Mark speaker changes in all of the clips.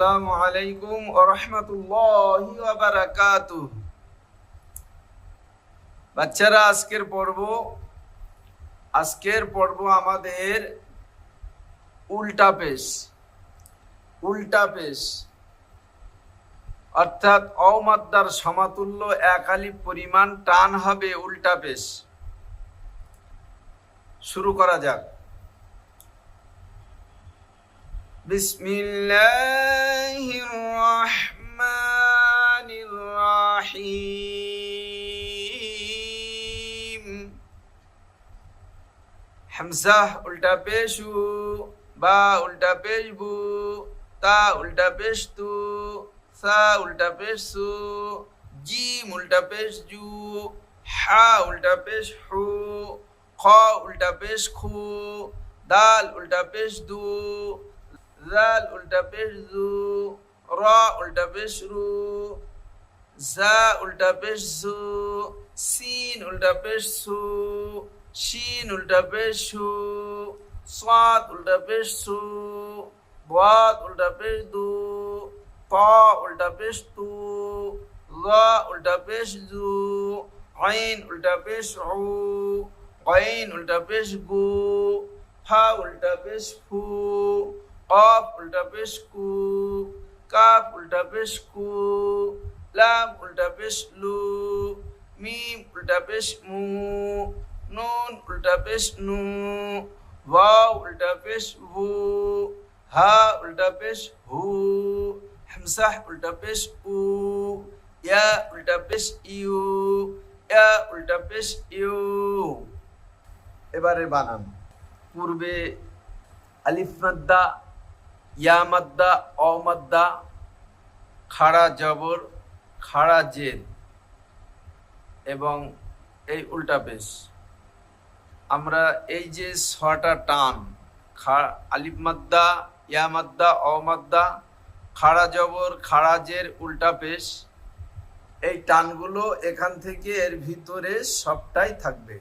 Speaker 1: আসসালামু আলাইকুম ওয়া রাহমাতুল্লাহি ওয়া বাচ্চারা, আজকের পর্ব আজকের পর্ব আমাদের উল্টা পেশ উল্টা পেশ। অর্থাৎ অমাদ্দার সমাতুল্য এক আলিফ পরিমাণ টান হবে উল্টা পেশ। শুরু করা যাক। بسم الله الرحمن الرحيم. حمزة ألتا بيشو با ألتا بيشبو تا ألتا بيشتو سا ألتا بيشسو جيم ألتا بيشجو حا ألتا بيشحو قا ألتا پیشخو دال ألتا بيشدو উল্টা পেশ দু জাল উল্টা পেশ জু র উল্টা পেশ রু জা উল্টা পেশ জু সিন উল্টা পেশ সু শিন উল্টা পেশ সু সাদ উল্টা পেশ সু বাদ উল্টা পেশ দু ত উল্টা পেশ তু ল উল্টা পেশ জু আইন উল্টা পেশ উ আইন উল্টা পেশ গু ফা উল্টা পেশ ফু কফ উল্টা পেশ কু কাফ উল্টা পেশ কু লাম উল্টা পেশ লু মিম উল্টা পেশ মু নুন উল্টা পেশ নু ওয়াও উল্টা পেশ হু হা উল্টা পেশ হু হামসাহ উল্টা পেশ উ ইয়া উল্টা পেশ ইউ ইয়া উল্টা পেশ ইউ এবারে বানান পূর্বে আলিফ মাদ্দা ইয়া মাদ্দা অমাদ্দা খাড়া জবর, খাড়া জের এবং এই উল্টা পেশ আমরা এই যে ছটা টান, খা- আলিফ মাদ্দা, ইয়া মাদ্দা অমাদ্দা খাড়া জবর, খাড়া জের উল্টা পেশ এই টানগুলো এখান থেকে এর ভিতরে সবটাই থাকবে।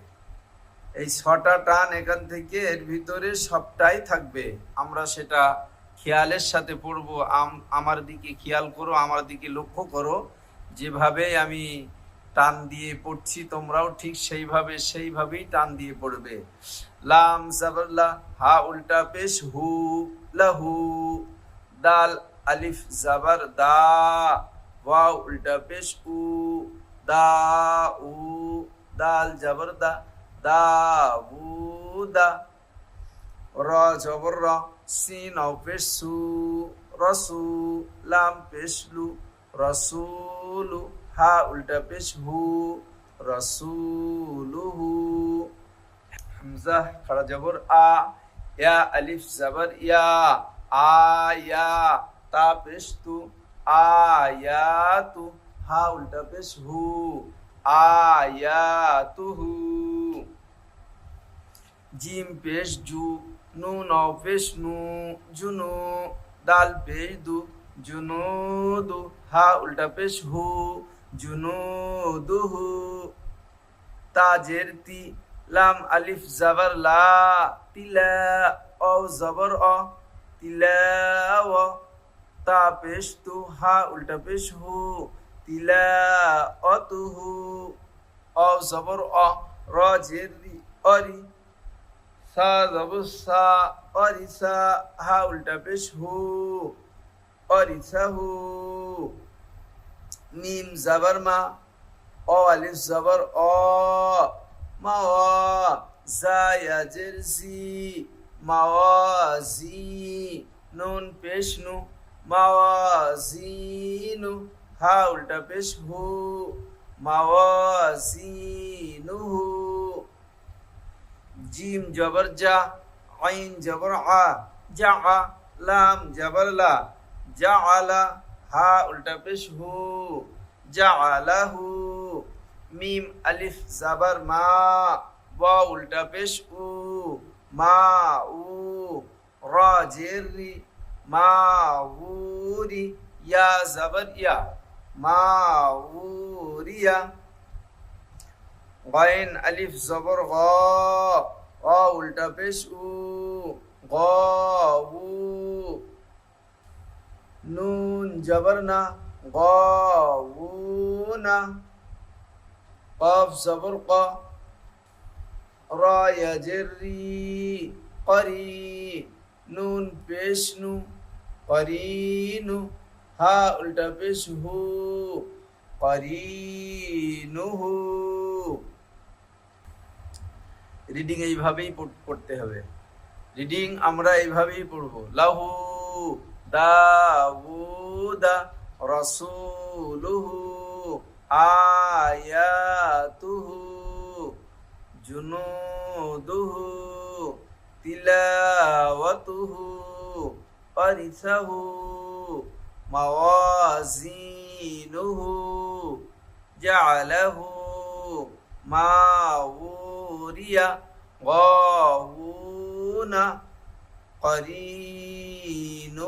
Speaker 1: এই ছটা টান এখান থেকে এর ভিতরে সবটাই থাকবে। আমরা সেটা খেয়ালের সাথে পড়ব, আম- আমার দিকে খেয়াল করো, আমার দিকে লক্ষ্য করো। যেভাবে আমি টান দিয়ে পড়ছি, তোমরাও ঠিক সেইভাবে, সেইভাবেই টান দিয়ে পড়বে। লাম জাবাল্লা হা উল্টা পেশ, হু লাহু দাল, আলিফ জাবার, দা। ওয়াও উল্টা পেশ, উ, দা, উ। দাল জাবার, দা। দা, উ, দা। র, জবর, র। সিন অ পেশ সু রসু লাম পেশ লু রসুলু হা উল্টা পেশ হু রসুলুহু হামজা খাড়া জবর আ ইয়া আলিফ জবর ইয়া আয়া তা পেশ তু আয়াতু হা উল্টা পেশ হু আয়াতুহু জিম পেশ জু, নু নও পেশ নু জুনু দাল পেশ দু জুনু দু, হা উল্টা পেশ হু জুনু দুহু তাজের তি, লাম আলিফ জাবার লা তিলা অ জবর অ তিলা ও, তা পেশ তু, হা উল্টা পেশ হু তিলা অতুহু অ জবর অ, র জের অরি সা জবর সা অরিসা হা উল্টা পেশ হু অরিসাহু মিম জাবার মা অ আলিফ জাবার অ মা অ জায়াজের জি মাওয়াজি নুন পেশ নু মাওয়াজিনু হা উল্টা পেশ হু মাওয়াজিনুহু জিম জবর জা আইন জবর আ জা আ লাম জবর লা জা আলা হা উল্টা পেশ হু জা আলাহু মিম আলিফ জাবার মা ওয়া উল্টা পেশ উ মা উ রা জের রি মা উরি ইয়া জাবার ইয়া মা উরিয়া গয়েন আলিফ জবর গ অ উল্টা পেশ উ, গ উ। নুন জবর না, গ উ না। কফ জবর ক র ইয়াজরি করি নুন পেশ নু করিনু হা উল্টা পেশ হু করিনুহু রিডিং এইভাবেই পড়- পড়তে হবে। রিডিং আমরা এইভাবেই পড়ব। লাহু দাউদা রসুলুহু আয়াতুহু জুনুদুহু, তিলাওয়াতুহু, পারিসাহু, মাওয়াজিনুহু জাআলাহু سوريا غاوون قرينه